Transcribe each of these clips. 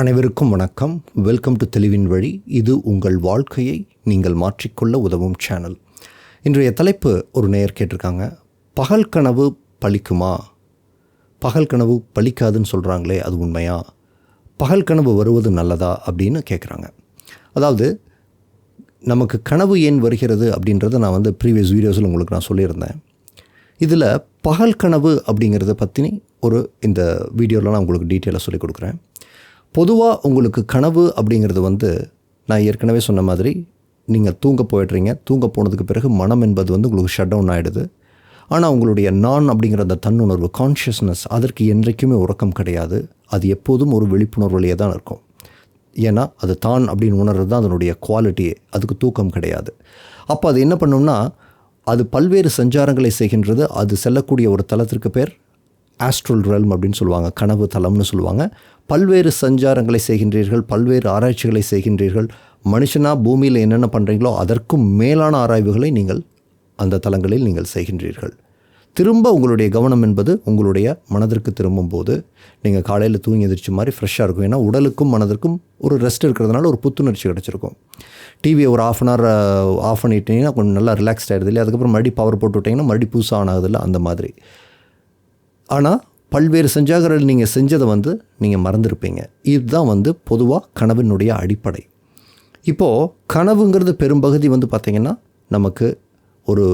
அனைவருக்கும் வணக்கம். Welcome to தெளிவின் வழி இது உங்கள் வாழ்க்கையை நீங்கள் மாற்றிக்கொள்ள உதவும் சேனல் இன்றைய தலைப்பு ஒரு நேயர் கேட்டிருக்காங்க. பகல் கனவு பழிக்குமா? பகல் கனவு பலிக்காதுன்னு சொல்கிறாங்களே அது உண்மையா? பகல் கனவு வருவது நல்லதா அப்படின்னு கேட்குறாங்க அதாவது நமக்கு கனவு ஏன் வருகிறது அப்படின்றத நான் வந்து ப்ரீவியஸ் வீடியோஸில் உங்களுக்கு நான் சொல்லியிருந்தேன். இதில் பகல் கனவு அப்படிங்கிறத பற்றி ஒரு இந்த வீடியோவில் நான் உங்களுக்கு டீட்டெயிலாக சொல்லிக் கொடுக்குறேன். பொதுவாக உங்களுக்கு கனவு அப்படிங்கிறது வந்து நான் ஏற்கனவே சொன்ன மாதிரி நீங்கள் தூங்க போயிடுறீங்க. தூங்க போனதுக்கு பிறகு மனம் என்பது வந்து உங்களுக்கு ஷட் டவுன் ஆகிடுது ஆனால் உங்களுடைய நான் அப்படிங்கிற அந்த தன்னுணர்வு கான்ஷியஸ்னஸ் அதற்கு என்றைக்குமே உறக்கம் கிடையாது. அது எப்போதும் ஒரு விழிப்புணர்வுலேயே தான் இருக்கும். ஏன்னா அது தான் அப்படின்னு உணர்றது தான் அதனுடைய குவாலிட்டியே அதுக்கு தூக்கம் கிடையாது. அப்போ அது என்ன பண்ணோம்னா அது பல்வேறு சஞ்சாரங்களை செய்கின்றது. அது செல்லக்கூடிய ஒரு தலத்திற்கு பேர் ஆஸ்ட்ரல் ரெல்ம் அப்படின்னு சொல்லுவாங்க. கனவு தலம்னு சொல்லுவாங்க. பல்வேறு சஞ்சாரங்களை செய்கின்றீர்கள் பல்வேறு ஆராய்ச்சிகளை செய்கின்றீர்கள். மனுஷனாக பூமியில் என்னென்ன பண்ணுறீங்களோ அதற்கும் மேலான ஆராய்வுகளை நீங்கள் அந்த தலங்களில் நீங்கள் செய்கின்றீர்கள். திரும்ப உங்களுடைய கவனம் என்பது உங்களுடைய மனதிற்கு திரும்பும்போது நீங்கள் காலையில் தூங்கி எதிர்ச்சி மாதிரி ஃப்ரெஷ்ஷாக இருக்கும். ஏன்னா உடலுக்கும் மனதிற்கும் ஒரு ரெஸ்ட் இருக்கிறதுனால ஒரு புத்துணர்ச்சி கிடச்சிருக்கும். டிவியை ஒரு ஆஃப் அன் ஹவர் ஆஃப் பண்ணிட்டீங்கன்னா கொஞ்சம் நல்லா ரிலாக்ஸ்ட் ஆகிடுது இல்லை அதுக்கப்புறம் மறுபடியும் பவர் போட்டு விட்டிங்கன்னா மறுபடியும் புதுசாக ஆன் அந்த மாதிரி. ஆனால் பல்வேறு சஞ்சாகரில் நீங்கள் செஞ்சதை வந்து நீங்கள் மறந்துருப்பீங்க. இதுதான் வந்து பொதுவாக கனவினுடைய அடிப்படை. இப்போது கனவுங்கிறது பெரும்பகுதி வந்து பார்த்திங்கன்னா நமக்கு ஒரு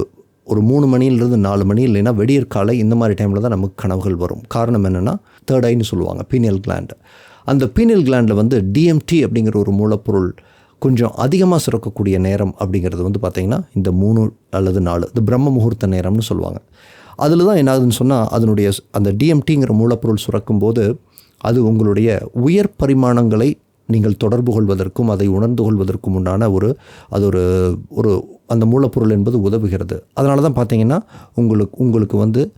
ஒரு மூணு மணியிலிருந்து நாலு மணி இல்லைன்னா வெடியற் காலை இந்த மாதிரி டைமில் தான் நமக்கு கனவுகள் வரும். காரணம் என்னென்னா தேர்ட் ஐன்னு சொல்லுவாங்க பீனியல் கிளாண்டு அந்த பீனியல் கிளாண்டில் வந்து டிஎம்டி அப்படிங்கிற ஒரு மூலப்பொருள் கொஞ்சம் அதிகமாக சுரக்கக்கூடிய நேரம் அப்படிங்கிறது வந்து பார்த்திங்கன்னா இந்த மூணு அல்லது நாலு இந்த பிரம்ம முகூர்த்த நேரம்னு சொல்லுவாங்க. அதில் தான் என்ன ஆகுதுன்னு சொன்னால் அதனுடைய அந்த டிஎம்டிங்கிற மூலப்பொருள் சுரக்கும்போது அது உங்களுடைய உயர் பரிமாணங்களை நீங்கள் தொடர்பு கொள்வதற்கும் அதை உணர்ந்து கொள்வதற்கும் உண்டான ஒரு அது ஒரு ஒரு அந்த மூலப்பொருள் என்பது உதவுகிறது. அதனால தான் பார்த்தீங்கன்னா உங்களுக்கு உங்களுக்கு வந்து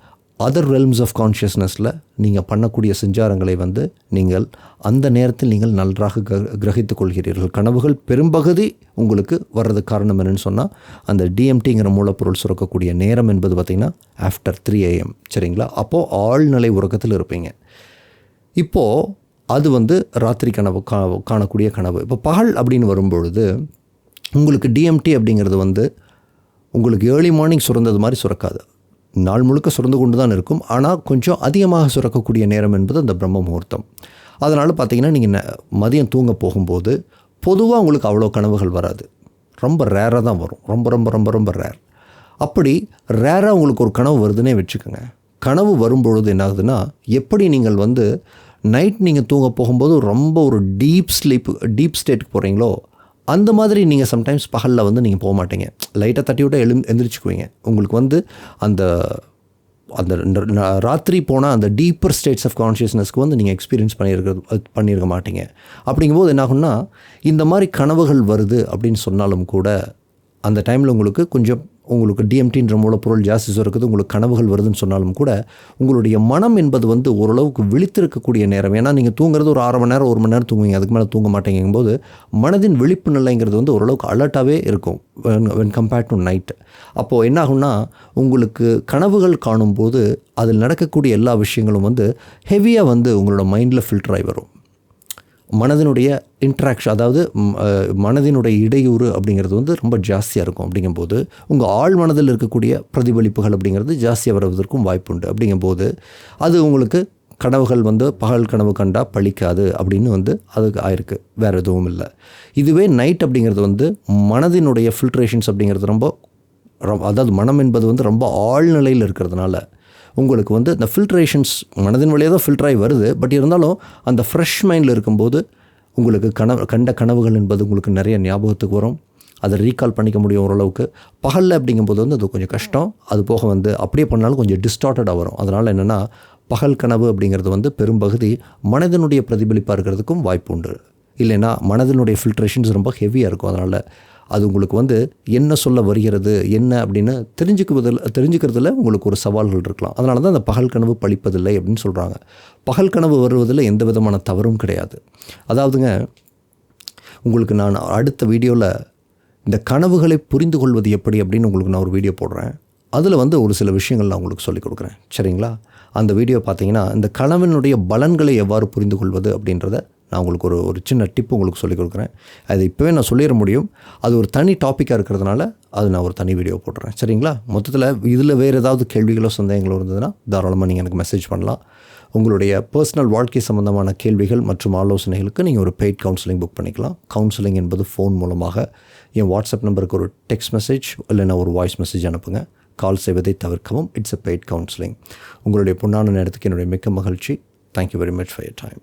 அதர் ரெல்ம்ஸ் ஆஃப் கான்ஷியஸ்னஸில் நீங்கள் பண்ணக்கூடிய செஞ்சாரங்களை வந்து நீங்கள் அந்த நேரத்தில் நீங்கள் நன்றாக க கிரகித்துக் கொள்கிறீர்கள். கனவுகள் பெரும்பகுதி உங்களுக்கு வர்றதுக்கு காரணம் என்னென்னு சொன்னால் அந்த டிஎம்டிங்கிற மூலப்பொருள் சுரக்கக்கூடிய நேரம் என்பது பார்த்திங்கன்னா ஆஃப்டர் த்ரீ ஏஎம் சரிங்களா? அப்போது ஆழ்நிலை உறக்கத்தில் இருப்பீங்க. இப்போது அது வந்து ராத்திரி கனவு கா காணக்கூடிய கனவு. இப்போ பகல் அப்படின்னு வரும்பொழுது உங்களுக்கு டிஎம்டி அப்படிங்கிறது வந்து உங்களுக்கு ஏர்லி மார்னிங் சுரந்தது மாதிரி சுரக்காது. நாள் முழுக்க சுரந்து கொண்டு தான் இருக்கும். ஆனால் கொஞ்சம் அதிகமாக சுரக்கக்கூடிய நேரம் என்பது அந்த பிரம்ம முகூர்த்தம். அதனால் பார்த்தீங்கன்னா நீங்கள் மதியம் தூங்க போகும்போது பொதுவாக உங்களுக்கு அவ்வளோ கனவுகள் வராது. ரொம்ப ரேராக தான் வரும். ரொம்ப ரொம்ப ரொம்ப ரொம்ப ரேர் அப்படி ரேராக உங்களுக்கு ஒரு கனவு வருதுன்னே வச்சுக்கோங்க. கனவு வரும்பொழுது என்ன ஆகுதுன்னா எப்படி நீங்கள் வந்து நைட் நீங்கள் தூங்க போகும்போது ரொம்ப ஒரு டீப் ஸ்லீப் டீப் ஸ்டேட்டுக்கு போகிறீங்களோ அந்த மாதிரி நீங்கள் சம்டைம்ஸ் பகலில் வந்து நீங்கள் போக மாட்டீங்க. லைட்டாக தட்டி விட்டு எழு எந்திரிச்சுக்குவீங்க. உங்களுக்கு வந்து அந்த அந்த ராத்திரி போனால் அந்த டீப்பர் ஸ்டேட்ஸ் ஆஃப் கான்ஷியஸ்னஸ்க்கு வந்து நீங்கள் எக்ஸ்பீரியன்ஸ் பண்ணியிருக்க பண்ணியிருக்க மாட்டீங்க. அப்படிங்கும்போது என்ன ஆகும்னா இந்த மாதிரி கனவுகள் வருது அப்படின்னு சொன்னாலும் கூட அந்த டைமில் உங்களுக்கு கொஞ்சம் உங்களுக்கு டிஎம்டின்ற மூலப்பொருள் ஜாஸ்தி சுரக்குது உங்களுக்கு கனவுகள் வருதுன்னு சொன்னாலும் கூட உங்களுடைய மனம் என்பது வந்து ஓரளவுக்கு விழித்திருக்கக்கூடிய நேரம். ஏன்னா நீங்கள் தூங்குறது ஒரு அரை மணி நேரம் ஒரு மணி நேரம் தூங்குவீங்க. அதுக்கு மேலே தூங்க மாட்டேங்கும் போது மனதின் விழிப்பு நிலைங்கிறது வந்து ஓரளவுக்கு அலர்ட்டாகவே இருக்கும் வென் கம்பேர்ட் டு நைட் அப்போது என்ன ஆகும்னா உங்களுக்கு கனவுகள் காணும்போது அதில் நடக்கக்கூடிய எல்லா விஷயங்களும் வந்து ஹெவியாக வந்து உங்களோட மைண்டில் ஃபில்டர் ஆகி வரும். மனதினுடைய இன்ட்ராக்ஷன் அதாவது மனதினுடைய இடையூறு அப்படிங்கிறது வந்து ரொம்ப ஜாஸ்தியாக இருக்கும் அப்படிங்கும்போது உங்கள் ஆழ் மனதில் இருக்கக்கூடிய பிரதிபலிப்புகள் அப்படிங்கிறது ஜாஸ்தியாக வருவதற்கும் வாய்ப்புண்டு அப்படிங்கும்போது அது உங்களுக்கு கனவுகள் வந்து பகல் கனவு கண்டா பழிக்காது அப்படின்னு வந்து அதுக்கு ஆயிருக்கு. வேறு எதுவும் இல்லை. இதுவே நைட் அப்படிங்கிறது வந்து மனதினுடைய ஃபில்ட்ரேஷன்ஸ் அப்படிங்கிறது ரொம்ப அதாவது மனம் என்பது வந்து ரொம்ப ஆழ்நிலையில் இருக்கிறதுனால உங்களுக்கு வந்து இந்த ஃபில்ட்ரேஷன்ஸ் மனதின் வழியாக தான் ஃபில்டராகி வருது. பட் இருந்தாலும் அந்த ஃப்ரெஷ் மைண்டில் இருக்கும்போது உங்களுக்கு கனவு கண்ட கனவுகள் என்பது உங்களுக்கு நிறைய ஞாபகத்துக்கு வரும். அதை ரீகால் பண்ணிக்க முடியும் ஓரளவுக்கு. பகலில் அப்படிங்கும்போது வந்து அது கொஞ்சம் கஷ்டம். அது போக வந்து அப்படியே பண்ணாலும் கொஞ்சம் டிஸ்டார்டடாக வரும். அதனால் என்னென்னா பகல் கனவு அப்படிங்கிறது வந்து பெரும்பகுதி மனதினுடைய பிரதிபலிப்பாக இருக்கிறதுக்கும் வாய்ப்பு உண்டு. இல்லைன்னா மனதினுடைய ஃபில்ட்ரேஷன்ஸ் ரொம்ப ஹெவியாக இருக்கும். அதனால் அது உங்களுக்கு வந்து என்ன சொல்ல வருகிறது என்ன அப்படின்னு தெரிஞ்சுக்குவதில் தெரிஞ்சுக்கிறதுல உங்களுக்கு ஒரு சவால்கள் இருக்கலாம். அதனால தான் அந்த பகல் கனவு பழிப்பதில்லை அப்படின்னு சொல்கிறாங்க பகல் கனவு வருவதில் எந்த விதமான தவறும் கிடையாது. அதாவதுங்க உங்களுக்கு நான் அடுத்த வீடியோவில் இந்த கனவுகளை புரிந்து கொள்வது எப்படி அப்படின்னு உங்களுக்கு நான் ஒரு வீடியோ போடுறேன். அதில் வந்து ஒரு சில விஷயங்கள் நான் உங்களுக்கு சொல்லிக் கொடுக்குறேன். சரிங்களா? அந்த வீடியோ பார்த்தீங்கன்னா இந்த கனவினுடைய பலன்களை எவ்வாறு புரிந்து கொள்வது அப்படின்றத நான் உங்களுக்கு ஒரு ஒரு சின்ன டிப் உங்களுக்கு சொல்லிக் கொடுக்குறேன். அது இப்போவே நான் சொல்லிட முடியும். அது ஒரு தனி டாப்பிக்காக இருக்கிறதுனால அது நான் ஒரு தனி வீடியோ போடுறேன் சரிங்களா? மொத்தத்தில் இதில் வேறு ஏதாவது கேள்விகளோ சந்தேகங்களோ இருந்ததுன்னா தாராளமாக நீங்கள் எனக்கு மெசேஜ் பண்ணலாம். உங்களுடைய பர்சனல் வாழ்க்கை சம்பந்தமான கேள்விகள் மற்றும் ஆலோசனைகளுக்கு நீங்கள் ஒரு பெய்ட் கவுன்சிலிங் புக் பண்ணிக்கலாம். கவுன்சிலிங் என்பது ஃபோன் மூலமாக என் வாட்ஸ்அப் நம்பருக்கு ஒரு டெக்ஸ்ட் மெசேஜ் இல்லைன்னா ஒரு வாய்ஸ் மெசேஜ் அனுப்புங்க. கால் செய்வதை தவிர்க்கவும். இட்ஸ் அ பெய்ட் கவுன்சிலிங் உங்களுடைய பொன்னான நேரத்துக்கு என்னுடைய மிக்க மகிழ்ச்சி. Thank you very much for your time